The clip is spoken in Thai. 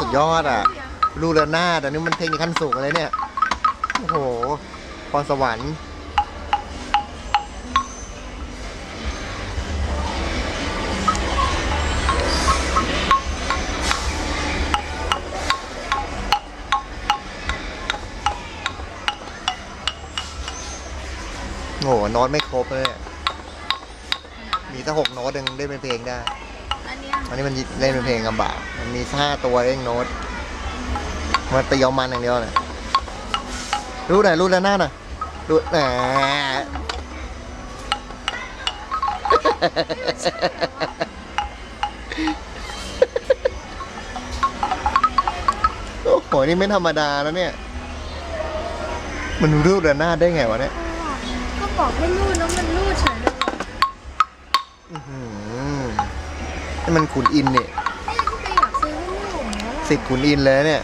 สุดยอดอะรูระนาดอันนี้มันเทคนิคขั้นสูงเลยเนี่ย โอ้โหพรสวรรค์โอ้โหโน้ตไม่ครบเลย มีตั้งหกโน้ตยังเล่นเป็นเพลงได้ อันเนี้ยอันนี้มันเล่นเป็นเพลงลำบากมันมีห้าตัวเองโน้ตมันตีเอามันอย่างเดียวเลยรู้หน่อยรู้แล้วหน้าหน่อยรู้แหมโอ้โหนี่ไม่ธรรมดาแล้วเนี่ย มันรูดระนาดได้ไงวะเนี่ย ก็บอกให้รูดแล้วมันรูดเฉยเลยอื้อหือ นี่มันขุนอินเนี่ยเนี่ยที่ไปอยากซื้อให้ลูกอย่างเงี้ยแหละสิทธิ์ขุนอินเลยเนี่ย